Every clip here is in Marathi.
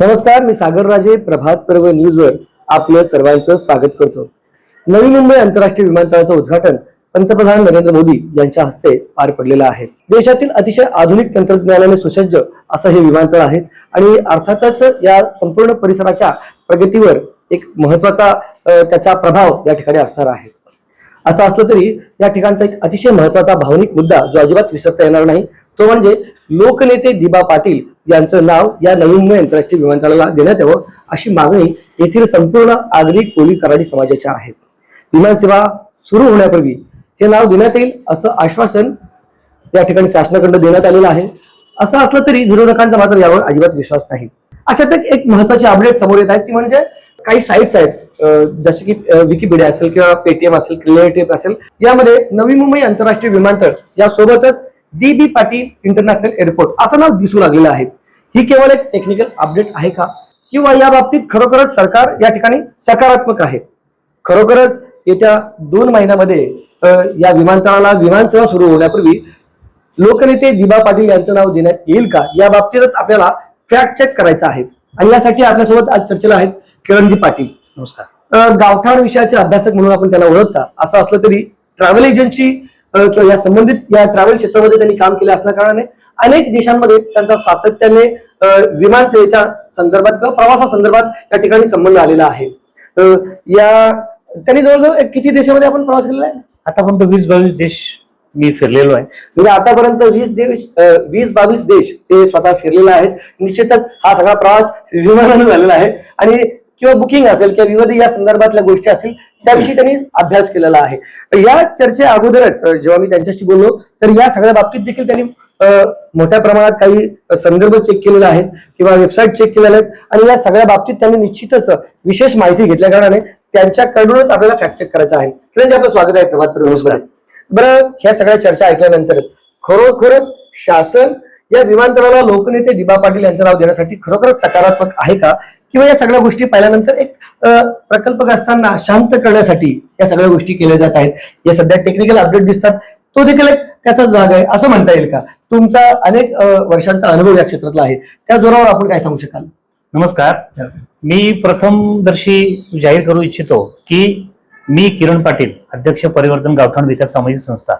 नमस्कार मी सागर राजे प्रभात पर्व न्यूजवर आपलं सर्वांचं स्वागत करतो. नवी मुंबई आंतरराष्ट्रीय विमानतळाचं उद्घाटन पंतप्रधान नरेंद्र मोदी यांच्या हस्ते पार पडलेलं आहे. देशातील अतिशय आधुनिक तंत्रज्ञानाने सुसज्ज असं हे विमानतळ आहे आणि अर्थातच या संपूर्ण परिसराच्या प्रगतीवर एक महत्त्वाचा त्याचा प्रभाव या ठिकाणी असणार आहे. असं असलं तरी या ठिकाणचा एक अतिशय महत्त्वाचा भावनिक मुद्दा जो अजिबात विसरता येणार नाही तो म्हणजे लोकनेते दिबा पाटील यांचं नाव या नवी आंतरराष्ट्रीय विमानतळाला देण्यात यावं अशी मागणी येथील संपूर्ण आगरी कोळी कराडी समाजाच्या आहे विमानसेवा सुरू होण्यापूर्वी हे नाव देण्यात येईल असं आश्वासन या ठिकाणी शासनाकडून देण्यात आलेलं आहे. असं असलं तरी विरोधकांचा मात्र यावर अजिबात विश्वास नाही. अशात एक- एक अपडेट समोर येत आहेत ती म्हणजे काही साईट्स आहेत जसे की विकिपीडिया असेल किंवा पेटीएम असेल क्रिएटिव्ह असेल यामध्ये नवी मुंबई आंतरराष्ट्रीय विमानतळ यासोबतच D B Patil international airport असं नाव दिसू लागलेलं आहे. ही केवळ एक टेक्निकल अपडेट आहे का? किंवा या बाबतीत खरोखरच सरकार या ठिकाणी सकारात्मक आहे? खरोखरच येत्या दोन महिन्यामध्ये या विमानतळाला विमानसेवा सुरू होण्यापूर्वी लोकनेते दिबा पाटील यांचं नाव देण्यात येईल का? या बाबतीतच आपल्याला फॅक्ट चेक करायचं आहे. आणि यासाठी आपल्यासोबत आज चर्चेला आहेत किरणजी पाटील. नमस्कार. गावठाण विषयाचे अभ्यासक म्हणून आपण त्यांना ओळखता. असं असलं तरी ट्रॅव्हल एजन्सी किंवा या संबंधित या ट्रॅव्हल क्षेत्रामध्ये त्यांनी काम केलं असल्या कारणाने अनेक देशांमध्ये त्यांचा सातत्याने विमानसेवेच्या संदर्भात किंवा प्रवासासंदर्भात या ठिकाणी संबंध आलेला आहे. या त्यांनी जवळजवळ किती देशामध्ये आपण प्रवास केलेला आहे? आतापर्यंत वीस बावीस देश मी फिरलेलो आहे. म्हणजे आतापर्यंत वीस देश वीस बावीस देश ते स्वतः फिरलेले आहेत. निश्चितच हा सगळा प्रवास विमानाने झालेला आहे. आणि किंवा बुकिंग असेल किंवा विविध या संदर्भातल्या गोष्टी असतील त्याविषयी त्यांनी अभ्यास केलेला आहे. या चर्चे अगोदरच जेव्हा मी त्यांच्याशी बोललो तर या सगळ्या बाबतीत देखील त्यांनी मोठ्या प्रमाणात काही संदर्भ चेक केलेले आहेत किंवा वेबसाईट चेक केलेल्या आहेत. आणि या सगळ्या बाबतीत त्यांनी निश्चितच विशेष माहिती घेतल्या कारणाने त्यांच्याकडूनच आपल्याला फॅक्ट चेक करायचं आहे. किरण आपलं स्वागत आहे प्रभात बरं ह्या सगळ्या चर्चा ऐकल्यानंतर खरोखरच शासन या विमानतळाला लोकनेते दिबा पाटील यांचं नाव देण्यासाठी खरोखरच सकारात्मक आहे का? किंवा या सगळ्या गोष्टी पाहिल्यानंतर एक प्रकल्पग्रस्तांना शांत करण्यासाठी या सगळ्या गोष्टी केल्या जात आहेत. या सध्या टेक्निकल अपडेट दिसतात. तो देखील एक त्याचाच भाग आहे. असं म्हणता येईल का? तुमचा अनेक वर्षांचा अनुभव या क्षेत्रातला आहे. त्या जोरावर आपण काय सांगू शकाल? नमस्कार. मी प्रथमदर्शी जाहीर करू इच्छितो की मी किरण पाटील अध्यक्ष परिवर्तन गावठाण विकास सामाजिक संस्था.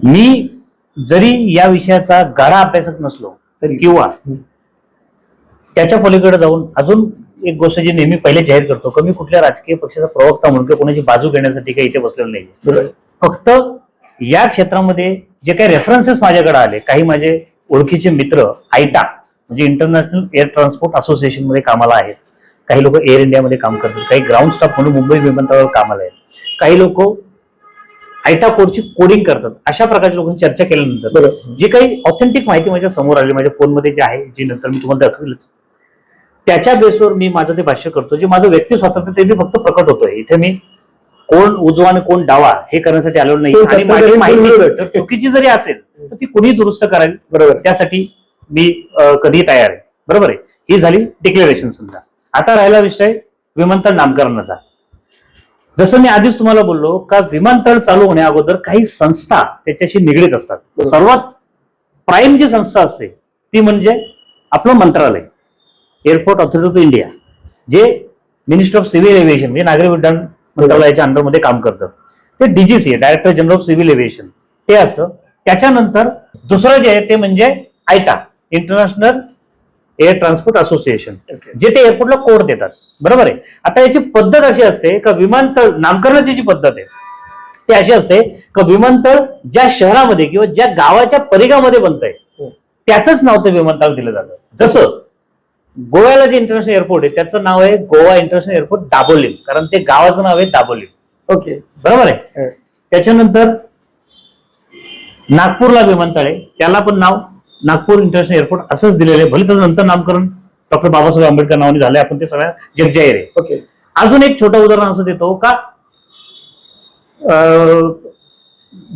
मी जरी या विषयाचा गाढा अभ्यासक नसलो तरी. किंवा त्याच्या पलीकडे जाऊन अजून एक गोष्ट जी नेहमी पहिले जाहीर करतो की मी कुठल्या राजकीय पक्षाचा प्रवक्ता म्हणून किंवा कोणाची बाजू घेण्यासाठी काही इथे बसलेलो नाही. फक्त या क्षेत्रामध्ये जे काही रेफरन्सेस माझ्याकडे आले काही माझे ओळखीचे मित्र आयटा म्हणजे इंटरनॅशनल एअर ट्रान्सपोर्ट असोसिएशनमध्ये कामाला आहेत. काही लोक एअर इंडियामध्ये काम करतात. काही ग्राउंड स्टाफ म्हणून मुंबई विमानतळावर कामाला आहेत. काही लोक आयटा कोडची कोडिंग करतात. अशा प्रकारच्या लोकांची चर्चा केल्यानंतर जी काही ऑथेंटिक माहिती माझ्यासमोर आली माझ्या फोनमध्ये जी आहे जी नंतर मी तुम्हाला दाखवेलच. त्याच्या बेसवर मी माझं ते भाष्य करतो जे माझं व्यक्ती स्वातंत्र्य ते मी फक्त प्रकट होतोय. इथे मी कोण उजवा आणि कोण डावा हे करण्यासाठी आलेलो नाही. आणि माझी माहिती. जर चुकीची जरी असेल तर ती कुणी दुरुस्त करावी. बरोबर. त्यासाठी मी कधी तयार आहे. बरोबर आहे? ही झाली डिक्लेरेशन समजा. आता राहिला विषय विमानतळ नामकरणाचा. जसं मी आधीच तुम्हाला बोललो का विमानतळ चालू होण्या अगोदर काही संस्था त्याच्याशी निगडीत असतात. सर्वात प्राईम जी संस्था असते ती म्हणजे आपलं मंत्रालय एअरपोर्ट ऑथॉरिटी ऑफ इंडिया जे मिनिस्टर ऑफ सिव्हिल एव्हिएशन म्हणजे नागरी उड्डाण मंत्रालयाच्या अंडरमध्ये काम करतं. ते DGC director general of civil aviation ते असतं. त्याच्यानंतर दुसरं जे आहे ते म्हणजे IATA international air transport association जे ते एअरपोर्टला कोड देतात. बरोबर आहे? आता याची पद्धत अशी असते का विमानतळ नामकरणाची जी पद्धत आहे ती अशी असते का विमानतळ ज्या शहरामध्ये किंवा ज्या गावाच्या परिघामध्ये बनतंय हो. त्याचंच नाव ते विमानतळ दिलं जातं. जसं गोव्याला जे इंटरनॅशनल एअरपोर्ट आहे त्याचं नाव आहे गोवा इंटरनॅशनल एअरपोर्ट दाबोलीम. कारण ते गावाचं नाव आहे दाबोलीम. ओके. बरोबर आहे? हं. त्याच्यानंतर नागपूरला विमानतळ आहे. त्याला पण नाव नागपूर इंटरनॅशनल एअरपोर्ट असंच दिलेलं आहे. भले त्याचं नंतर नामकरण डॉक्टर बाबासाहेब आंबेडकर नावाने झालंय. आपण ते सगळ्या जगजाहीर आहे. ओके. अजून एक छोटं उदाहरण असं देतो का?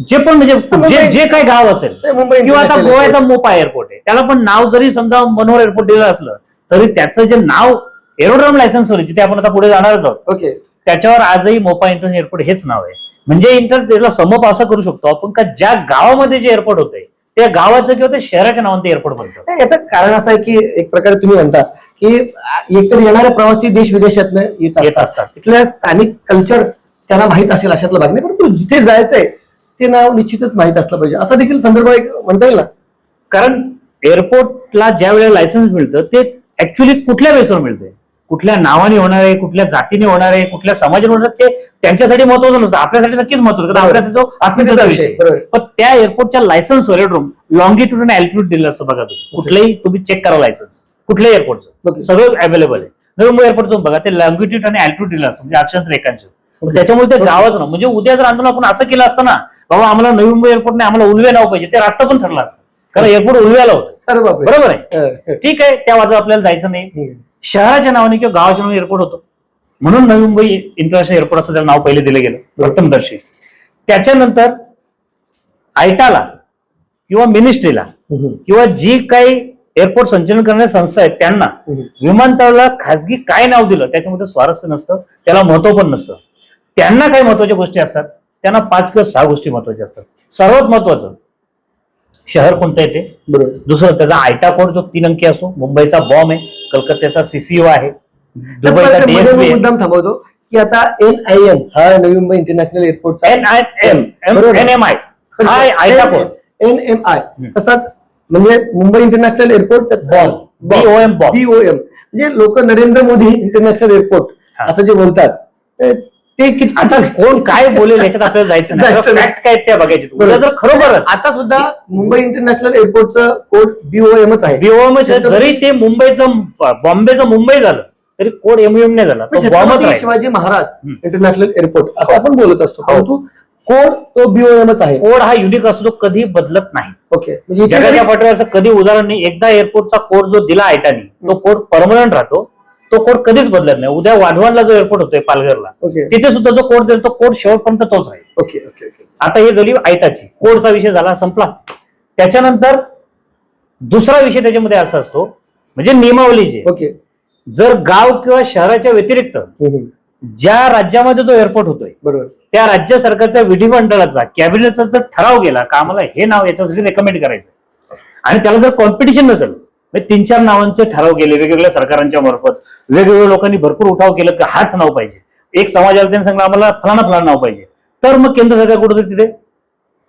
जे पण म्हणजे जे जे काही गाव असेल किंवा आता गोव्याचा मोपा एअरपोर्ट आहे. त्याला पण नाव जरी समजा मनोहर एअरपोर्ट दिलं असलं तरी त्याचं जे नाव एरोड्रम लायसन्सवर जिथे आपण आता पुढे जाणारच आहोत ओके. त्याच्यावर आजही मोपा इंटरनॅशनल एअरपोर्ट हेच नाव आहे. म्हणजे इंटर त्याला समप असा करू शकतो आपण का ज्या गावामध्ये जे एअरपोर्ट होते त्या गावाचं किंवा त्या शहराच्या नावाने एअरपोर्ट बनतं. याचं कारण असं आहे की एक प्रकारे तुम्ही म्हणता की एकतर येणारे प्रवासी देश विदेशातनं येत असतात. तिथल्या स्थानिक कल्चर त्यांना माहीत असेल अशातला भाग नाही परंतु जिथे जायचंय ते नाव निश्चितच माहीत असलं पाहिजे. असा देखील संदर्भ एक म्हणता येईल ना? कारण एअरपोर्टला ज्या वेळेला लायसन्स मिळतं ते ऍक्च्युली कुठल्या बेसवर मिळतंय कुठल्या नावाने होणार आहे कुठल्या जातीने होणार आहे कुठल्या समाजाने होणार आहे, ते त्यांच्यासाठी महत्वाचं नसतं. आपल्यासाठी नक्कीच महत्वाचं. आपल्याचा जो अस्मितेचा विषय. पण त्या एअरपोर्टच्या लायसन्सवर एअरड्रोम लॉंगिट्यूड आणि अल्टिट्यूड दिलं असतं बघा तुम्ही. कुठलंही तुम्ही चेक करा लायसन्स कुठल्याही एअरपोर्टचं. सगळं अवेलेबल आहे. नवी मुंबई एअरपोर्टचं बघा ते लॉंगिट्यूड आणि अल्टिट्यूड दिलं असतं म्हणजे अक्षांश ओके. त्याच्यामुळे ते. गावाचं नाव म्हणजे उद्या जर आंदोलन आपण असं केलं असतं ना बाबा आम्हाला नवी मुंबई एअरपोर्टने आम्हाला उलवे नाव पाहिजे ते रास्ता पण ठरला असतं. कारण एअरपोर्ट उलव्याला होतं. अरे बापरे. बरोबर आहे. ठीक आहे त्या वाजता आपल्याला जायचं नाही. शहराच्या नावाने किंवा गावाच्या नावाने एअरपोर्ट होतं. म्हणून नवी मुंबई इंटरनॅशनल एअरपोर्ट असं त्याला नाव पहिले दिलं गेलं प्रथमदर्शी त्याच्यानंतर आयटाला किंवा मिनिस्ट्रीला किंवा जी काही एअरपोर्ट संचालन करणाऱ्या संस्था आहेत त्यांना. विमानतळाला खासगी काय नाव दिलं त्याच्यामध्ये स्वारस्य नसतं त्याला महत्त्व पण नसतं. त्यांना काही महत्त्वाच्या गोष्टी असतात त्यांना पाच किंवा सहा गोष्टी महत्त्वाच्या असतात. सर्वात महत्वाचं शहर कोणतं आहे ते? बरोबर. दुसरं त्याचा आयटा कोड जो तीन अंकी असतो मुंबईचा बॉम्ब आहे. कलकत्त्याचा सीसीओ आहे. दुबईचा आहे. मुद्दाम थांबवतो की आता एन आय एम हा नवी मुंबई इंटरनॅशनल एअरपोर्टचा एन आय एम बरोबर. एन एम आय हा IATA code N M I. तसाच म्हणजे Mumbai international airport BOM B O M BOM B O M म्हणजे लोक नरेंद्र मोदी इंटरनॅशनल एअरपोर्ट हा. असं जे बोलतात. ते- ते किती आता कोण काय बोलेल याच्यात आपल्याला जायचं नाही. जायचं नाही. फॅक्ट काय आहेत त्या बघायचे. बरोबर. उद्या जर खरोखरच आता सुद्धा मुंबई इंटरनॅशनल एअरपोर्टचं कोड बीओएमच आहे. बीओएम जरी ते मुंबईचं बॉम्बेचं मुंबई झालं तरी कोड एमयूएम नाही झाला. पण तो बॉम्बच छत्रपती राहील. शिवाजी महाराज हं. इंटरनॅशनल एअरपोर्ट असं आपण बोलत असतो. हो. परंतु कोड तो बीओएमच आहे. कोड हा युनिक असतो तो कधी बदलत नाही. ओके. म्हणजे इथे जगाच्या जरी- पाठीवर असं कधी उदाहरण नाही. एकदा एअरपोर्टचा कोड जो दिला आयटानी तो कोड परमनंट राहतो. तो कोड कधीच बदलत नाही. उद्या वाढवणला जो एअरपोर्ट होतोय पालघरला तिथे सुद्धा जो कोड जाईल तो कोड शेवटपर्यंत तोच राहील. ओके ओके आता हे झाली आयटाची कोडचा विषय झाला संपला. त्याच्यानंतर दुसरा विषय त्याच्यामध्ये असा असतो म्हणजे नियमावलीचे ओके. जर गाव किंवा शहराच्या व्यतिरिक्त. ज्या राज्यामध्ये जो एअरपोर्ट होतोय बरोबर. त्या राज्य सरकारच्या विधिमंडळाचा कॅबिनेटचा जर ठराव गेला का आम्हाला हे नाव याच्यासाठी रेकमेंड करायचं आणि त्याला जर कॉम्पिटिशन नसेल तीन चार नावांचे ठराव गेले वेगवेगळ्या सरकारांच्या मार्फत. वेगवेगळ्या लोकांनी भरपूर उठाव केलं की हाच नाव पाहिजे. एक समाज आला त्यांनी सांगितलं आम्हाला फलाना फलाना नाव पाहिजे. तर मग केंद्र सरकार कुठेतरी तिथे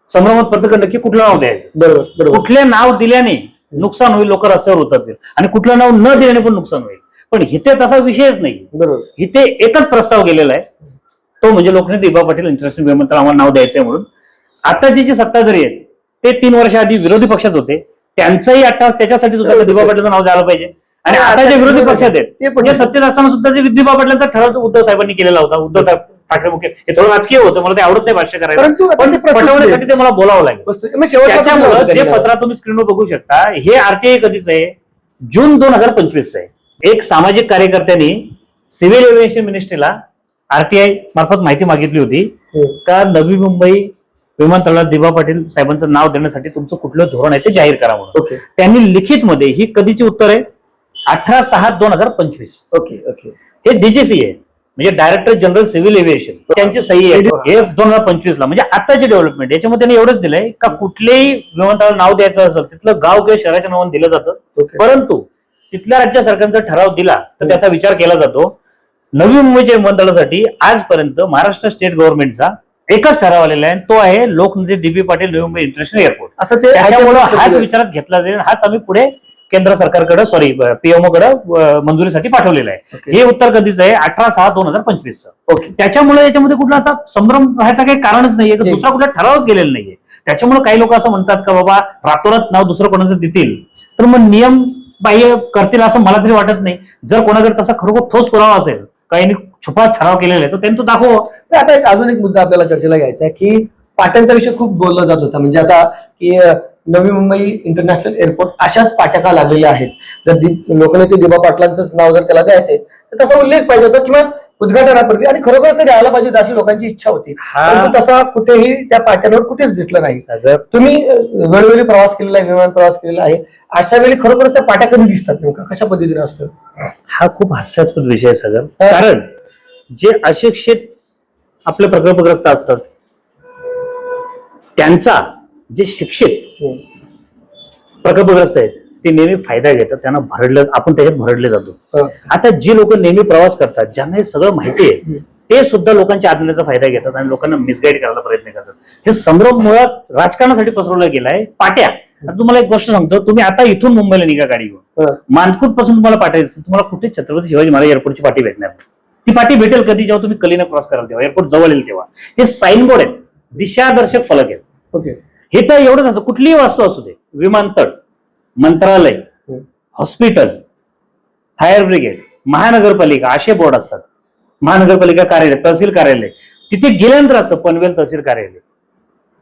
संभ्रमात पत्रकंड की कुठलं नाव द्यायचं? बरोबर कुठले नाव दिल्याने नुकसान होईल लोक रस्त्यावर उतरतील. आणि कुठलं नाव न दिल्याने पण नुकसान होईल. पण इथे तसा विषयच नाही. बरोबर. इथे एकच प्रस्ताव गेलेला आहे. तो म्हणजे लोकनेते दिबा पाटील इंटरनॅशनल विमानतळ आम्हाला नाव द्यायचंय म्हणून. आताची जी सत्ताधारी आहेत ते तीन वर्ष आधी विरोधी पक्षात होते. त्यांचाही अट्टास त्याच्यासाठी सुद्धा दिबा पाटीलचं नाव द्यायला पाहिजे. आणि आता जे विरोधी पक्षात ते आहेत पण जे सत्तेत असताना सुद्धा जे दिबा पाटलांचा ठराव उद्धव साहेबांनी केलेला होता उद्धव ठाक- ठाकरे मुख्य हे थोडं राजकीय होतं मला ते आवडत नाही भाष्य करायला. पण ते पटवण्यासाठी ते मला बोलावं लागेल. त्याच्यामुळं जे. पत्र तुम्ही स्क्रीनवर बघू शकता हे आरटीआय कधीच आहे? जून दोन हजार पंचवीस आहे. एक सामाजिक कार्यकर्त्यांनी सिव्हिल एव्हिएशन मिनिस्ट्रीला आरटीआय मार्फत माहिती मागितली होती. हं. का नवी मुंबई विमानतळाला दिबा पाटील साहेबांचं नाव देण्यासाठी तुमचं कुठलं धोरण आहे ते जाहीर करा म्हणून. ओके. त्यांनी लिखित मध्ये ही कधीची उत्तर आहे? अठरा सहा दोन हजार पंचवीस. Okay okay. हे डीजीसी आहे. म्हणजे डायरेक्टर जनरल सिव्हिल एव्हिएशन. त्यांची सही आहे. हे. दोन हजार पंचवीस ला म्हणजे आताची डेव्हलपमेंट. याच्यामध्ये त्यांनी एवढंच दिलंय का कुठलेही विमानतळाला नाव द्यायचं असेल तिथलं गाव किंवा शहराच्या नावाने दिलं जातं. परंतु तिथल्या राज्य सरकारचा ठराव दिला तर त्याचा विचार केला जातो. नवी मुंबईच्या विमानतळासाठी आजपर्यंत महाराष्ट्र स्टेट गव्हर्नमेंटचा एकच ठराव आलेला आहे तो आहे लोकनेते डीबी पाटील नवी मुंबई इंटरनॅशनल एअरपोर्ट. असं ते त्याच्यामुळं हाच विचारात घेतला जाईल हाच आम्ही पुढे केंद्र सरकारकडे सॉरी पीएमओ कडे मंजुरीसाठी पाठवलेलं आहे. हे उत्तर कधीच आहे अठरा सहा दोन हजार पंचवीस ओके त्याच्यामुळे याच्यामध्ये कुठला असा संभ्रम राहायचं काही कारणच नाहीये. दुसरा कुठला ठरावच गेलेला नाहीये. त्याच्यामुळे काही लोक असं म्हणतात का बाबा रातोरात नाव दुसरं कोणाचं देतील? तर मग नियम बाह्य करतील असं मला तरी वाटत नाही. जर कोणाकडे तसा खरोखर ठोस पुरावा असेल काही छुपा ठराव केलेला आहे तो त्यांनी तो दाखव. तर आता एक अजून एक मुद्दा आपल्याला चर्चेला घ्यायचा आहे की पाट्यांचा विषय खूप बोलला जात होता. म्हणजे आता की नवी मुंबई इंटरनॅशनल एअरपोर्ट अशाच पाट्या का लागलेल्या आहेत. जर लोकनेते दिबा पाटलांचंच नाव जर त्याला द्यायचंय तर तसा उल्लेख पाहिजे होता किंवा उद्घाटनापूर्वी आणि खरोखर ते द्यायला पाहिजे अशी लोकांची इच्छा होती. हा. परंतु तसा कुठेही त्या पाट्यांवर कुठेच दिसलं नाही. तुम्ही वेळोवेळी प्रवास केलेला आहे विमान प्रवास केलेला आहे. अशा वेळी खरोखर त्या पाट्या कधी दिसतात नेमका? कशा पद्धतीने असतं? हा खूप हास्यास्पद विषय आहे सगळं. हा. कारण जे अशिक्षित आपले प्रकल्पग्रस्त असतात त्यांचा जे शिक्षित प्रकल्पग्रस्त आहेत ते नेहमी फायदा घेतात त्यांना भरडलं आपण त्याच्यात भरडले जातो. आता जे लोक नेहमी प्रवास करतात ज्यांना हे सगळं माहिती आहे. ते सुद्धा लोकांच्या आज्ञेचा फायदा घेतात आणि लोकांना मिसगाईड करायला प्रयत्न करतात हे संभ्रम मुळात राजकारणासाठी पसरवलं गेलाय पाट्या आता तुम्हाला एक गोष्ट सांगतो तुम्ही आता इथून मुंबईला निघा गाडी घेऊन. मानखुटपासून तुम्हाला पाठायचं तुम्हाला कुठे छत्रपती शिवाजी महाराज एअरपोर्टची पाठी भेटणार. ती पाठी भेटेल कधी जेव्हा तुम्ही कलीना क्रॉस कराल तेव्हा एअरपोर्ट जवळ येईल तेव्हा हे साईन बोर्ड आहेत दिशादर्शक फलक आहेत ओके हे तर एवढंच असतं कुठलीही वास्तू असू दे विमानतळ मंत्रालय. हॉस्पिटल फायर ब्रिगेड महानगरपालिका असे बोर्ड असतात. महानगरपालिका कार्यालय तहसील कार्यालय. तिथे गेल्यानंतर असतं पनवेल तहसील कार्यालय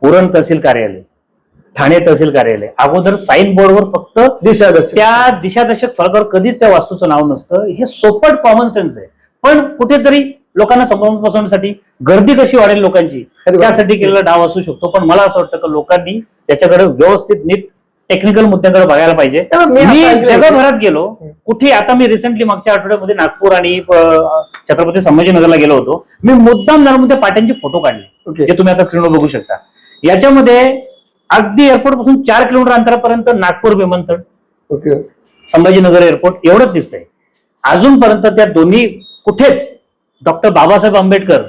उरण तहसील कार्यालय ठाणे तहसील कार्यालय. अगोदर साईन बोर्डवर फक्त दिशादर्शक. त्या दिशादर्शक फलकावर कधीच त्या वास्तूचं नाव नसतं. हे सोपट कॉमन सेन्स आहे. पण कुठेतरी लोकांना समजावून बसवण्यासाठी गर्दी कशी वाढेल लोकांची. त्यासाठी केलेला डाव असू शकतो. पण मला असं वाटतं की लोकांनी त्याच्याकडे व्यवस्थित नीट टेक्निकल मुद्द्याकडे बघायला पाहिजे. मी जगभरात गेलो. कुठे आता मी रिसेंटली मागच्या आठवड्यामध्ये नागपूर आणि छत्रपती संभाजीनगरला गेलो होतो. मी मुद्दाम त्या पाट्यांचे फोटो काढले जे तुम्ही आता स्क्रीनवर बघू शकता. याच्यामध्ये अगदी एअरपोर्टपासून चार किलोमीटर अंतरापर्यंत नागपूर विमानतळ ओके. संभाजीनगर एअरपोर्ट एवढंच दिसतंय. अजूनपर्यंत त्या दोन्ही कुठेच डॉक्टर बाबासाहेब आंबेडकर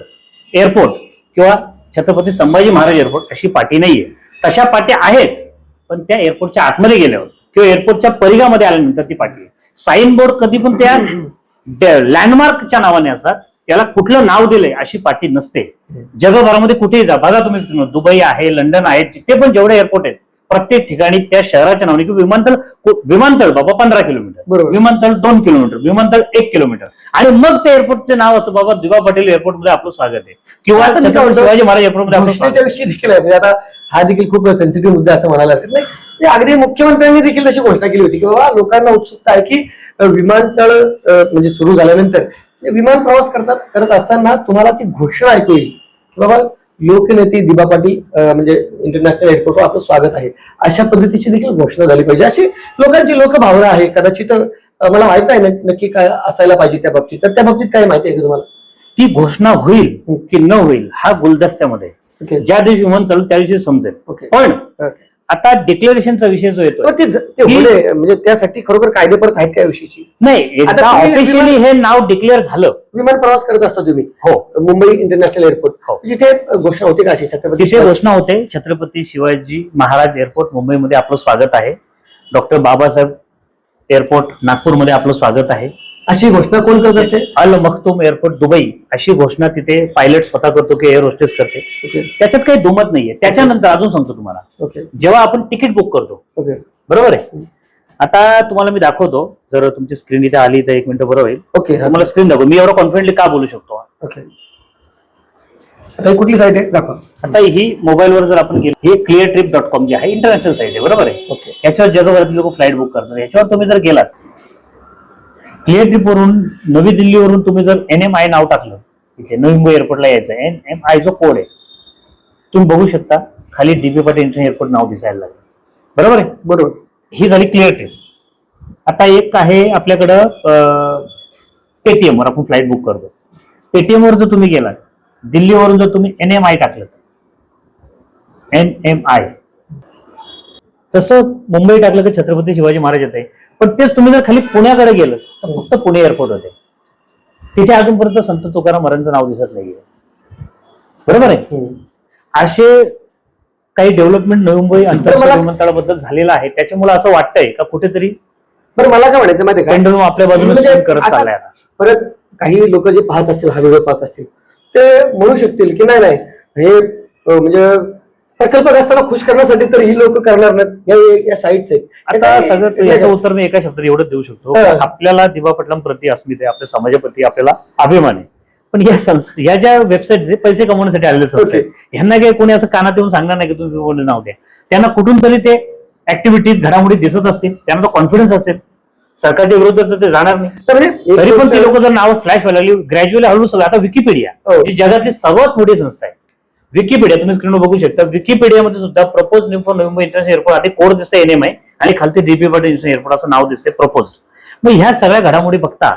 एअरपोर्ट किंवा छत्रपती संभाजी महाराज एअरपोर्ट अशी पाटी नाहीये. तशा पाट्या आहेत. पण त्या एअरपोर्टच्या आतमध्ये गेल्यावर किंवा एअरपोर्टच्या परिघामध्ये आल्यानंतर ती आहे. साईन बोर्ड कधी पण त्या लँडमार्कच्या नावाने असतात. त्याला कुठलं नाव दिलंय अशी पाटी नसते. जगभरामध्ये कुठेही जा. बघा तुम्ही. दुबई आहे लंडन आहे जिथे पण जेवढे एअरपोर्ट आहेत प्रत्येक ठिकाणी त्या शहराच्या नावाने किंवा विमानतळ विमानतळ बाबा पंधरा किलोमीटर. बरोबर. विमानतळ दोन किलोमीटर विमानतळ एक किलोमीटर. आणि मग त्या एअरपोर्टचे नाव असं बाबा दिवा पटेल एअरपोर्टमध्ये आपलं स्वागत आहे. किंवा शिवाजी महाराज एअरपोर्टमध्ये आपलं स्वागत हा देखील खूप सेन्सिटिव्ह मुद्दा असं म्हणायला हरकत नाही. म्हणजे अगदी मुख्यमंत्र्यांनी देखील तशी घोषणा केली होती की बाबा लोकांना उत्सुकता आहे की विमानतळ म्हणजे सुरू झाल्यानंतर विमान प्रवास करतात करत असताना तुम्हाला ती घोषणा ऐकू येईल की बाबा लोकनेते दिबा पाटील म्हणजे इंटरनॅशनल एअरपोर्टवर आपलं स्वागत आहे. अशा पद्धतीची देखील घोषणा झाली पाहिजे. अशी लोकांची लोकभावना आहे. कदाचित मला माहीत नाही नक्की- नक्की काय असायला पाहिजे त्या बाबतीत. तर त्या बाबतीत काय माहिती आहे का तुम्हाला? ती घोषणा होईल की न होईल हा गुलदस्त्यामध्ये? ज्या दिवशी विमान चालू त्या दिवशी समजेल. ओके पण. आता डिक्लेरेशनचा विषय जो येतो ही- होणे म्हणजे त्यासाठी खरोखर कायदे परत आहेत का या विषयीची? नाही एकदा ऑफिशियली हे नाव डिक्लेअर झालं. विमान प्रवास करत असता तुम्ही? हो. मुंबई इंटरनॅशनल एअरपोर्ट हो. जिथे घोषणा होती का अशी? छत्रपती तिथे घोषणा होते. छत्रपती शिवाजी महाराज एअरपोर्ट मुंबईमध्ये आपलं स्वागत आहे. डॉक्टर बाबासाहेब एअरपोर्ट नागपूरमध्ये आपलं स्वागत आहे. अशी घोषणा कोण करत असते? अल मखतूम एअरपोर्ट दुबई अशी घोषणा तिथे पायलट स्वतः करतो की एअर होस्टेस करते. त्याच्यात काही दुमत नाहीये. त्याच्यानंतर अजून सांगतो तुम्हाला. ओके. जेव्हा आपण तिकीट बुक करतो. बरोबर आहे? आता तुम्हाला मी दाखवतो. जर तुमची स्क्रीन इथे आली तर एक मिनिट बरोबर होईल. ओके. तुम्हाला स्क्रीन दाखव मी एवढं कॉन्फिडेंटली का बोलू शकतो? ओके. आता ही कुठली साईट आहे? दाखवा. आता ही मोबाईलवर जर आपण गेलो हे क्लिअर ट्रिप डॉट कॉम जी आहे इंटरनॅशनल साईट आहे. बरोबर आहे? ओके. याच्यावर जगभरातील लोक फ्लाईट बुक करतात. याच्यावर तुम्ही जर गेलात क्लिअर ट्रिप वरून नवी दिल्लीवरून तुम्ही जर एन एम आय नाव टाकलं इथे नवी मुंबई एअरपोर्टला यायचं एन एम आय जो कोड आहे तुम्ही बघू शकता खाली D P Patil international airport नाव दिसायला लागलं. बरोबर आहे? बरोबर. ही झाली क्लिअर ट्रिप आता एक आहे आपल्याकडं पेटीएम वर आपण फ्लाईट बुक करतो. पेटीएम वर जर तुम्ही गेलात दिल्लीवरून जर तुम्ही एन एम आय टाकलं एन एम आय जसं मुंबई टाकलं की छत्रपती शिवाजी महाराज येते पण तेच तुम्ही जर खाली पुण्याकडे गेलं तर फक्त पुणे एअरपोर्ट होते. तिथे अजूनपर्यंत संत तुकाराम महाराजांचं नाव दिसत नाहीये. बरोबर आहे? हम्म. असे काही डेव्हलपमेंट नवी मुंबई आंतरराष्ट्रीय विमानतळाबद्दल झालेलं आहे. त्याच्यामुळे असं वाटतंय का कुठेतरी बरं मला काय म्हणायचं माहिती पेंडुलम आपल्या बाजूने म्हणजे करत चाललाय परत काही लोक जे पाहत असतील हा व्हिडिओ पाहत असतील ते म्हणू शकतील की नाही नाही. हे म्हणजे प्रकल्पग्रस्तांना खुश करण्यासाठी तर ही लोक करणार नाहीत या- या साईटच आता सगळं याचं उत्तर मी एका शब्दात एवढं देऊ शकतो. आपल्याला दिवा पटलांप्रती अस्मिता आहे आपल्या समाजाप्रती आपल्याला अभिमान. आहे पण या संस्थे या ज्या वेबसाईट पैसे कमवण्यासाठी आलेले संस्था आहेत. ह्यांना काही कोणी असं कानात येऊन सांगणार नाही की तुम्ही कोणी नाव द्या त्यांना कुठून तरी ते ऍक्टिव्हिटीज घडामोडी दिसत असतील. त्यांना तो कॉन्फिडन्स असेल. सरकारच्या विरोधात तर ते जाणार नाही. तरी पण ते लोक जर नावं फ्लॅश व्हायला लागली ग्रॅज्युअली हळूहळू सगळं. आता विकिपीडिया हो. जगातली सर्वात मोठी संस्था आहे. विकिपीडिया तुम्ही स्क्रीनवर बघू शकता. विकिपीडियामध्ये सुद्धा propose name for Navi international airport आधी कोड दिसते एनएम आहे आणि खालती डीपी पाटील इंटरनॅशनल एअरपोर्ट असं नाव दिसते प्रपोज मग ह्या सगळ्या घडामोडी बघता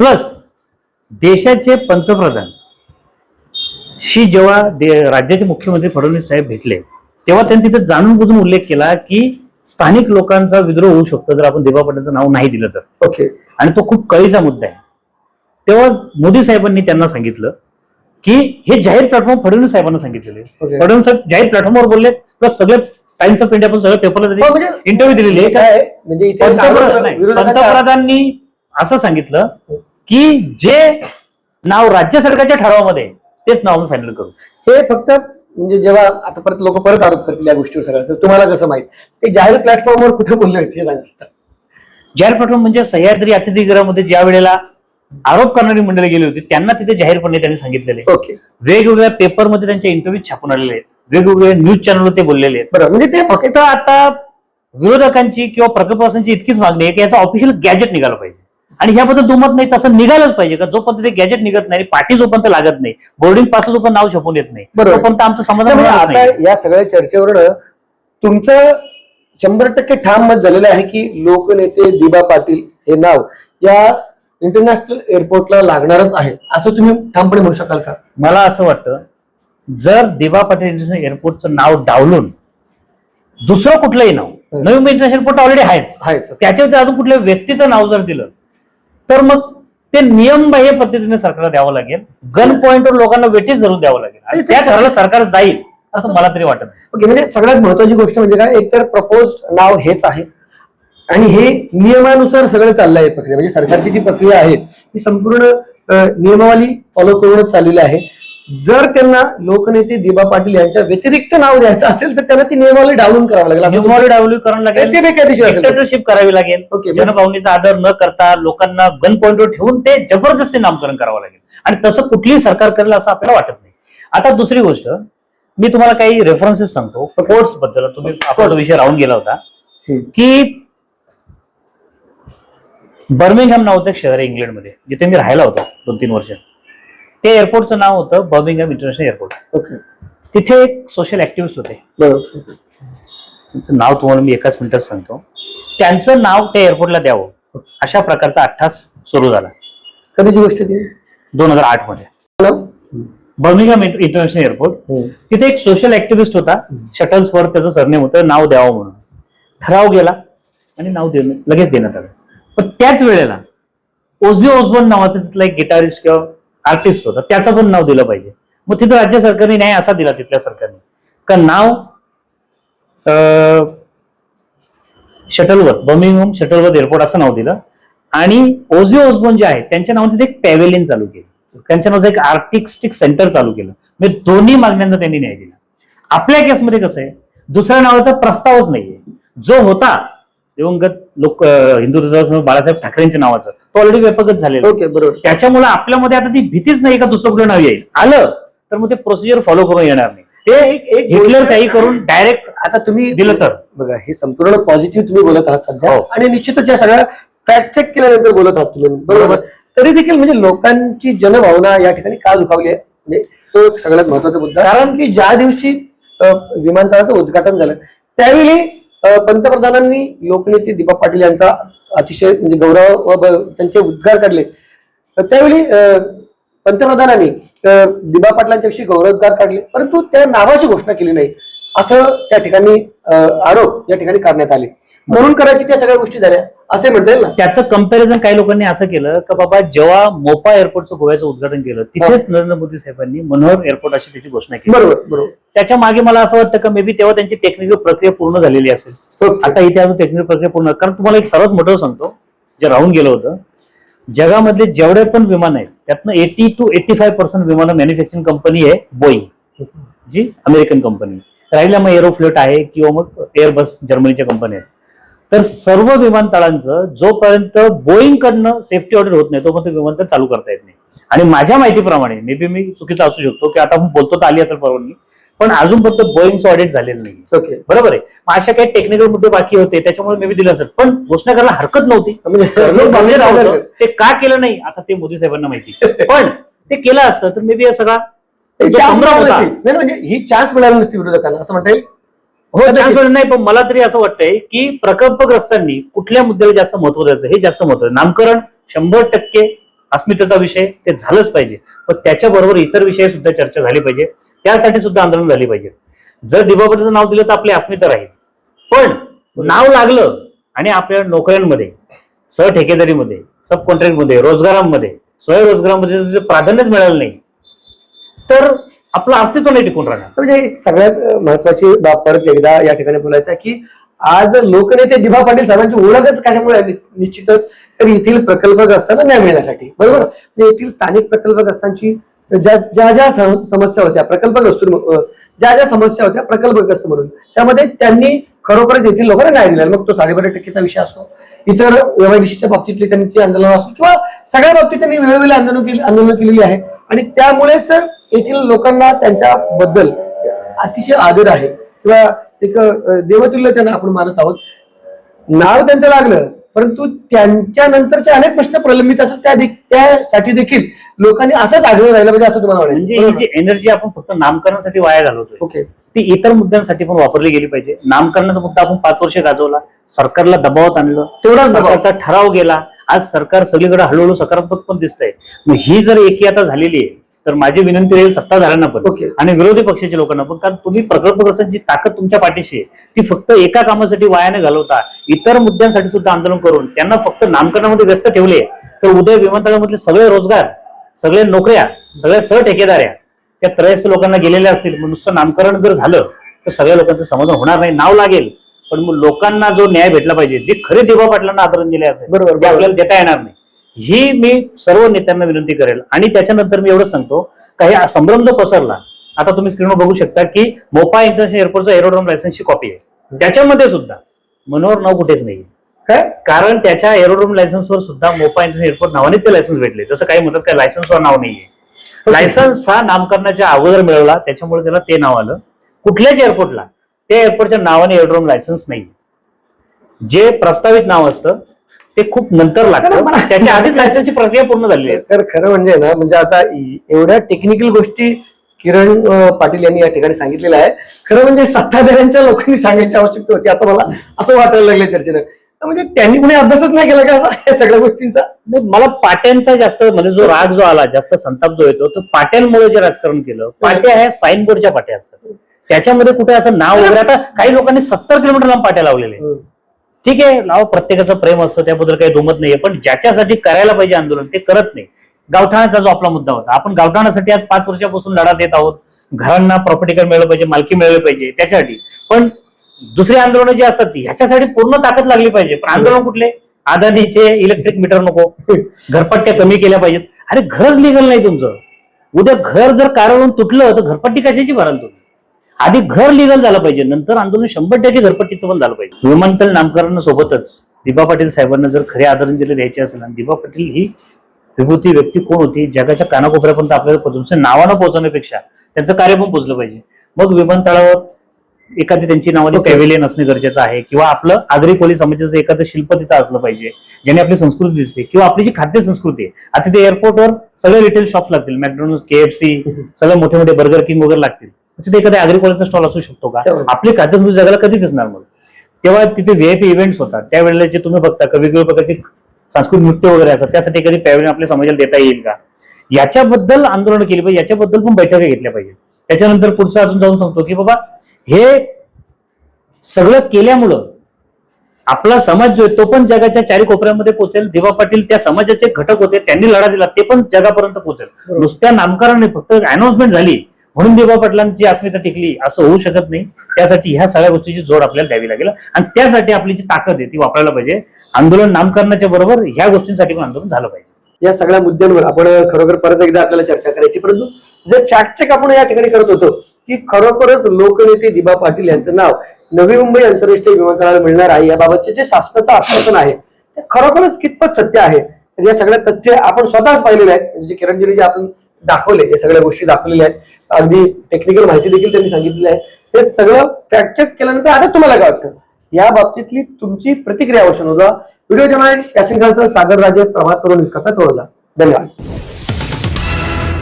प्लस देशाचे पंतप्रधान शी जेव्हा राज्याचे मुख्यमंत्री फडणवीस साहेब भेटले तेव्हा त्यांनी तिथे जाणून बुजून उल्लेख केला की स्थानिक लोकांचा विद्रोह होऊ शकतो जर आपण दिबा पाटीलचं नाव नाही दिलं तर. ओके आणि तो खूप कळीचा मुद्दा आहे. तेव्हा मोदी साहेबांनी त्यांना सांगितलं की हे जाहीर प्लॅटफॉर्म फडणवीस साहेबांना सांगितलेले फडणवीस साहेब जाहीर प्लॅटफॉर्मवर बोलले प्लस सगळे टाइम्स ऑफ इंडिया पण सगळ्या पेपरला हो, म्हणजे इंटरव्ह्यू दिलेली आहे. काय? म्हणजे इथे पंतप्रधान नाही, पंतप्रधानांनी असं सांगितलं की जे नाव राज्य सरकारच्या ठरावामध्ये आहे, तेच नाव आम्ही फायनल करू. हे फक्त म्हणजे जेव्हा आता परत लोक परत आरोप करतील या गोष्टीवर सगळं. तर तुम्हाला कसं माहीत? ते जाहीर प्लॅटफॉर्मवर कुठे बोलले होते हे सांगा. जाहीर प्लॅटफॉर्म म्हणजे सह्याद्री अतिथीगृहामध्ये ज्या वेळेला आरोप करणारी मंडळी गेली होती त्यांना तिथे जाहीरपणे त्यांनी सांगितलेले ओके. वेगवेगळ्या पेपरमध्ये त्यांचे इंटरव्ह्यू छापून आलेले आहेत. वेगवेगळ्या न्यूज चॅनलवर ते बोललेले आहेत. बरं म्हणजे ते फक्त आता विरोधकांची किंवा प्रकल्पवासांची इतकीच मागणी आहे की याचं ऑफिशियल गॅजेट निघालं पाहिजे. आणि ह्याबद्दल दुमत नाही तसं निघालंच पाहिजे का जोपर्यंत ते गॅजेट निघत नाही पाठी जोपर्यंत लागत नाही बोर्डिंग पास जोपर्यंत नाव छपून येत नाही बरोबर. तोपर्यंत आमचं समाधान आता या सगळ्या चर्चेवरनं तुमचं शंभर टक्के ठाम मत झालेलं आहे की लोकनेते दिबा पाटील हे नाव या इंटरनॅशनल एअरपोर्टला लागणारच आहे. असं तुम्ही ठामपणे म्हणू शकाल का? मला असं वाटतं जर दिबा पाटील इंटरनॅशनल एअरपोर्टचं नाव डावलून दुसरं कुठलंही नाव. नवी मुंबई इंटरनॅशनल एअरपोर्ट ऑलरेडी आहेच. आहेच. त्याच्यावरती अजून कुठल्या व्यक्तीचं नाव जर दिलं तर मग ते नियमबाह्य पद्धतीने सरकारला द्यावं लागेल. गन पॉइंटवर लोकांना वेटीस धरून द्यावं लागेल. आणि त्या ठराला सरकार जाईल असं मला तरी वाटत. ओके म्हणजे सगळ्यात महत्वाची गोष्ट म्हणजे काय? एकतर प्रपोज नाव हेच आहे. आणि हे नियमानुसार सगळं चाललं आहे प्रक्रिया. म्हणजे सरकारची जी प्रक्रिया आहे ती संपूर्ण नियमावली फॉलो करूनच चाललेली आहे. जर त्यांना लोकनेते दिबा पाटील यांच्या व्यतिरिक्त नाव द्यायचं असेल तर त्यांना ती नियमावली डावलून करावं लागेल. नियमावली डावली करावं लागेल. ते बेकायदेशीर करावी लागेल. ओके जनभावनेचा आदर न करता लोकांना गन पॉइंटवर ठेवून ते जबरदस्ती नामकरण करावं लागेल. आणि तसं कुठलीही सरकार करेल असं आपल्याला वाटत नाही. आता दुसरी गोष्ट मी तुम्हाला काही रेफरन्सेस सांगतो. कोर्ट्सबद्दल तुम्ही आपला विषय राहून गेला होता. की बर्मिंगहॅम नावाचं एक शहर आहे इंग्लंडमध्ये जिथे मी राहिला होतो दोन तीन वर्ष. ते एअरपोर्टचं नाव होतं बर्मिंगहॅम इंटरनॅशनल एअरपोर्ट ओके. तिथे एक सोशल ऍक्टिव्हिस्ट होते. बरोबर त्यांचं नाव तुम्हाला मी एकाच मिनिटात सांगतो. त्यांचं नाव त्या एअरपोर्टला द्यावं. अशा प्रकारचा अठ्ठास सुरू झाला. कधीची गोष्ट ती? दोन हजार आठमध्ये? बर्मिंगहॅम इंटरनॅशनल एअरपोर्ट हम्म. तिथे एक सोशल ऍक्टिव्हिस्ट होता. शटल्सवर त्याचं सरनेम होतं नाव द्यावं म्हणून. ठराव गेला आणि नाव देणं लगेच देण्यात आलं. पण त्याच वेळेला ओझी ओसबॉन नावाचा तिथला एक गिटारिस्ट किंवा आर्टिस्ट होता त्याचं पण नाव दिलं पाहिजे. मग तिथं राज्य सरकारने न्याय असा दिला तिथल्या सरकारने. का नाव शटलवर बर्मिंगहम शटलवर एअरपोर्ट असं नाव दिलं. आणि ओझी ओसबॉन जे आहे त्यांच्या नावाने तिथे एक पॅवेलियन चालू केलं. त्यांच्या नावाचं एक आर्टिस्टिक सेंटर चालू केलं. म्हणजे दोन्ही मागण्यांना त्यांनी न्याय दिला. आपल्या केसमध्ये कसं आहे दुसऱ्या नावाचा प्रस्तावच नाहीये. जो होता दिवंगत लोक हिंदू बाळासाहेब ठाकरेंच्या नावाचं. तो ऑलरेडी व्यापकच झालेला. ओके बरोबर. त्याच्यामुळे आपल्यामध्ये आता ती भीतीच नाही का दुसरं कुठलं नाव येईल. आलं तर मग ते प्रोसिजर फॉलो करून येणार नाही. हे ते एक एक हिटलर गोष्ट- शाही करून डायरेक्ट आता तुम्ही दिलं तर. बघा हे संपूर्ण पॉझिटिव्ह तुम्ही बोलत आहात सध्या हो. आणि निश्चितच या सगळ्या फॅक्ट चेक केल्यानंतर बोलत आहात तुम्ही. बरोबर? तरी देखील म्हणजे लोकांची जनभावना या ठिकाणी का दुखावली आहे? म्हणजे तो एक सगळ्यात महत्त्वाचा मुद्दा. कारण की ज्या दिवशी विमानतळाचं उद्घाटन झालं त्यावेळी पंतप्रधानांनी लोकनेते दीपा पाटील यांचा अतिशय म्हणजे गौरव त्यांचे उद्गार काढले. तर त्यावेळी पंतप्रधानांनी दिबा पाटलांच्याविषयी गौरवोद्गार काढले. परंतु त्या नावाची घोषणा केली नाही असं त्या ठिकाणी आरोप या ठिकाणी करण्यात आले. म्हणून करायची त्या सगळ्या गोष्टी झाल्या. असे म्हणता येईल ना त्याचं कंपॅरिझन काही लोकांनी असं केलं का बाबा जेव्हा मोपा एअरपोर्टचं गोव्याचं उद्घाटन केलं तिथेच नरेंद्र मोदी साहेबांनी मनोहर एअरपोर्ट अशी त्याची घोषणा केली. बरोबर बरोबर. त्याच्यामागे मला असं वाटतं का मे बी तेव्हा त्यांची टेक्निकल प्रक्रिया पूर्ण झालेली असेल. ओके. आता इथे अजून टेक्निकल प्रक्रिया पूर्ण कारण तुम्हाला एक सर्वात मोठं सांगतो जे राहून गेलं होतं जगामधले जेवढे पण विमान आहेत त्यातनं eighty two eighty five percent विमान मॅन्युफॅक्चरिंग कंपनी आहे बोईंग जी अमेरिकन कंपनी राहिल्या मग एरोफ्लोट आहे किंवा मग एअरबस जर्मनीच्या कंपन्या आहेत. तर सर्व विमानतळांचं जोपर्यंत बोईंग कडनं सेफ्टी ऑर्डर होत नाही तोपर्यंत विमानतळ चालू करता येत नाही. आणि माझ्या माहितीप्रमाणे मे बी मी चुकीचा असू शकतो की आता आपण बोलतो तर आली असेल परवानगी पण अजूनपर्यंत बोईंगचं ऑडिट झालेलं नाही. ओके बरोबर आहे? मग अशा काही टेक्निकल मुद्दे बाकी होते त्याच्यामुळे मे बी दिलं असेल. पण घोषणा करायला हरकत नव्हती. म्हणजे. ते का केलं नाही आता ते मोदी साहेबांना माहिती. पण ते केलं असतं तर मे बी सगळा म्हणजे ही चान्स मिळाली नसती विरोधकांना असं म्हणता येईल? हो नाही पण मला तरी असं वाटतंय की प्रकल्पग्रस्तांनी कुठल्या मुद्द्याला जास्त महत्त्व द्यायचं हे जास्त महत्त्व नामकरण शंभर टक्के अस्मितेचा विषय ते झालंच पाहिजे. पण त्याच्याबरोबर इतर विषय सुद्धा चर्चा झाली पाहिजे. त्यासाठी सुद्धा आंदोलन झाली पाहिजे. जर दिबापतीचं नाव दिलं तर आपली अस्मिता राहील. पण नाव लागलं आणि आपल्या नोकऱ्यांमध्ये सह ठेकेदारीमध्ये सब कॉन्ट्रॅक्टमध्ये रोजगारामध्ये स्वयंरोजगारामध्ये प्राधान्यच मिळालं नाही तर आपलं अस्तित्व नाही टिकून राहणार. म्हणजे सगळ्यात महत्वाची बाब परत एकदा या ठिकाणी बोलायचं आहे की आज लोकनेते दिभा पाटील साहेबांची ओळखच कशामुळे निश्चितच तर येथील प्रकल्पग्रस्तांना न्याय मिळण्यासाठी. बरोबर? म्हणजे येथील स्थानिक प्रकल्पग्रस्तांची ज्या ज्या ज्या समस्या होत्या प्रकल्पग्रस्त ज्या ज्या समस्या होत्या प्रकल्पग्रस्त म्हणून त्यामध्ये त्यांनी खरोखरच येथील लोकांना न्याय दिला मग तो साडेबारा टक्केचा विषय असो इतर एमआयडीसीच्या बाबतीतली त्यांची आंदोलन असो किंवा सगळ्या बाबतीत त्यांनी वेळोवेळी आंदोलन केली आंदोलन केलेली आहे. आणि त्यामुळेच येथील लोकांना त्यांच्याबद्दल अतिशय आदर आहे. किंवा एक देवतुल्य त्यांना आपण मानत आहोत. नाव त्यांचं लागलं परंतु त्यांच्या नंतरचे अनेक प्रश्न प्रलंबित असतात. त्या त्यासाठी देखील लोकांनी असंच आग्रह राहिला पाहिजे असं तुम्हाला म्हणजे ही जी एनर्जी आपण फक्त नामकरणासाठी वाया घालवतोय ओके. ती इतर मुद्द्यांसाठी पण वापरली गेली पाहिजे. नामकरणाचा मुद्दा आपण पाच वर्ष गाजवला सरकारला दबावात आणलं तेवढाच दबाव. सरकारचा ठराव गेला आज सरकार सगळीकडे हळूहळू सकारात्मक पण दिसतंय. मग ही जर एकी आता झालेली आहे तर माझी विनंती राहील सत्ताधाऱ्यांना पण. आणि विरोधी पक्षाच्या लोकांना पण. कारण तुम्ही प्रकल्पग्रस्तांची ताकद तुमच्या पाठीशी आहे ती फक्त एका कामासाठी वायाने घालवता इतर मुद्द्यांसाठी सुद्धा आंदोलन करून त्यांना फक्त नामकरणामध्ये व्यस्त ठेवले तर उद्या विमानतळामधले सगळे रोजगार सगळे नोकऱ्या सगळ्या सह ठेकेदाऱ्या त्या त्रयस्थ लोकांना गेलेल्या असतील. मग नुसतं नामकरण जर झालं तर सगळ्या लोकांचं समाधान होणार नाही. नाव लागेल. पण मग लोकांना जो न्याय भेटला पाहिजे जे खरे दिवा पाटलांना आदरांजली असेल. आपल्याला देता येणार नाही. ही मी सर्व नेत्यांना विनंती करेल. आणि त्याच्यानंतर मी एवढं सांगतो काही संभ्रम जो पसरला आता तुम्ही स्क्रीनवर बघू शकता की मोपा इंटरनॅशनल एअरपोर्टचा एरोड्रॉम लायसन्सची कॉपी आहे. त्याच्यामध्ये सुद्धा मनोहर नाव कुठेच नाही काय? कारण त्याच्या एरोड्रोम लायसन्सवर सुद्धा मोपा इंटरनॅशनल एअरपोर्ट नावाने ते लायसन्स भेटले. जसं काही म्हणतात काय लायसन्सवर नाव नाहीये. लायसन्स हा नामकरणाच्या अगोदर मिळवला त्याच्यामुळे त्याला ते नाव आलं. कुठल्याच एअरपोर्टला त्या एअरपोर्टच्या नावाने एरोड्रोम लायसन्स नाही जे प्रस्तावित नाव असतं ते खूप नंतर लागतं. त्याच्या आधीच लायसन्सची प्रक्रिया पूर्ण झालेली आहे. तर खरं म्हणजे ना म्हणजे आता एवढ्या टेक्निकल गोष्टी किरण पाटील यांनी या ठिकाणी सांगितलेल्या आहे खरं म्हणजे सत्ताधाऱ्यांच्या लोकांनी सांगायची आवश्यकता होती. आता मला असं वाटायला लागलं चर्चेनं म्हणजे त्यांनी कुणी अभ्यासच नाही केला का या सगळ्या गोष्टींचा? मला पाट्यांचा जास्त म्हणजे जो राग जो आला जास्त संताप जो येतो तो पाट्यांमुळे जे राजकारण केलं पाट्या ह्या साईन बोर्डच्या पाट्या असतात. त्याच्यामध्ये कुठे असं नाव वगैरे आता काही लोकांनी सत्तर किलोमीटर लांब पाट्या लावलेले. ठीक आहे नाव प्रत्येकाचं प्रेम असतं त्याबद्दल काही दुमत नाहीये पण ज्याच्यासाठी करायला पाहिजे आंदोलन ते करत नाही. गावठाणाचा जो आपला मुद्दा होता आपण गावठाणासाठी आज पाच वर्षापासून लढा देत आहोत. घरांना प्रॉपर्टी कार्ड मिळालं पाहिजे मालकी मिळाली पाहिजे त्याच्यासाठी. पण दुसरी आंदोलनं जी असतात ती ह्याच्यासाठी पूर्ण ताकद लागली पाहिजे. पण आंदोलन कुठले? अदानीचे इलेक्ट्रिक मीटर नको. घरपट्ट्या कमी केल्या पाहिजेत. अरे घरच निघाल नाही तुमचं. उद्या घर जर कारवरून तुटलं तर घरपट्टी कशाची भराल तुम्ही? आधी घर लिगल झालं पाहिजे नंतर आंदोलन शंभर टक्के घरपट्टीचं पण झालं पाहिजे. विमानतळ नामकरण सोबतच दिबा पाटील साहेबांना जर खरे आदरांजली द्यायची असेल आणि दिबा पाटील ही विभूती व्यक्ती कोण होती जगाच्या कानाकोपऱ्यापर्यंत आपल्याला पोहोचून नावानं पोहोचवण्यापेक्षा त्यांचं कार्य पण पोहोचलं पाहिजे. मग विमानतळावर एखादी त्यांची नावाने. पॅव्हिलियन असणे गरजेचं आहे किंवा आपलं आगरी कोळी समाजाचं एखादं शिल्प तिथं असलं पाहिजे ज्याने आपली संस्कृती दिसते किंवा आपली जी खाद्य संस्कृती आहे. आता ते एअरपोर्टवर सगळे रिटेल शॉप लागतील मॅकडॉनल्ड केएफसी सगळे मोठे मोठे बर्गर किंग वगैरे लागतील. तिथे एखादा आगरी कोळीचा स्टॉल असू शकतो का? तेव्हा. आपली खाद्य संस्कृती जगाला कधी दिसणार मग तेव्हा तिथे व्हीआयपी इव्हेंट्स होतात. त्यावेळेला जे तुम्ही बघता का वेगवेगळ्या प्रकारचे सांस्कृतिक नृत्य वगैरे असतात त्यासाठी एखादी पॅव्हिलियन आपल्या समाजाला देता येईल का? याच्याबद्दल आंदोलन केली पाहिजे याच्याबद्दल पण बैठका घेतल्या पाहिजे त्याच्यानंतर पुढचं अजून जाऊन सांगतो की बाबा हे सगळं केल्यामुळं आपला समाज जो आहे तो पण जगाच्या चारी कोपऱ्यामध्ये पोहोचेल दिवा पाटील त्या समाजाचे घटक होते त्यांनी लढा दिला ते पण जगापर्यंत पोहोचेल. नुसत्या नामकरणाने फक्त अनाउन्समेंट झाली. म्हणून दिवा पाटलांची अस्मिता टिकली असं होऊ शकत नाही. त्यासाठी ह्या सगळ्या गोष्टीची जोड आपल्याला द्यावी लागेल. आणि त्यासाठी आपली जी ताकद आहे ती वापरायला पाहिजे. आंदोलन नामकरणाच्या बरोबर ह्या गोष्टींसाठी पण आंदोलन झालं पाहिजे. या सगळ्या मुद्द्यांवर आपण खरोखर परत एकदा आपल्याला चर्चा करायची. परंतु जे फॅक्ट चेक आपण या ठिकाणी करत होतो की खरोखरच लोकनेते दिबा पाटील यांचं नाव नवी मुंबई आंतरराष्ट्रीय विमानतळाला मिळणार आहे याबाबतचे जे शासनाचं आश्वासन आहे ते खरोखरच कितपत सत्य आहे? या सगळ्या तथ्य आपण स्वतःच पाहिलेले आहेत. म्हणजे किरणजीने जे आपण दाखवले हे सगळ्या गोष्टी दाखवलेल्या आहेत. अगदी टेक्निकल माहिती देखील त्यांनी सांगितलेली आहे. हे सगळं फॅक्ट चेक केल्यानंतर आता तुम्हाला काय वाटतं? या बाबतीतली तुमची प्रतिक्रिया आवश्यक होता व्हिडिओ जर्नलिस्ट यासिन खानसह सागर राजे प्रभात करून करता धन्यवाद.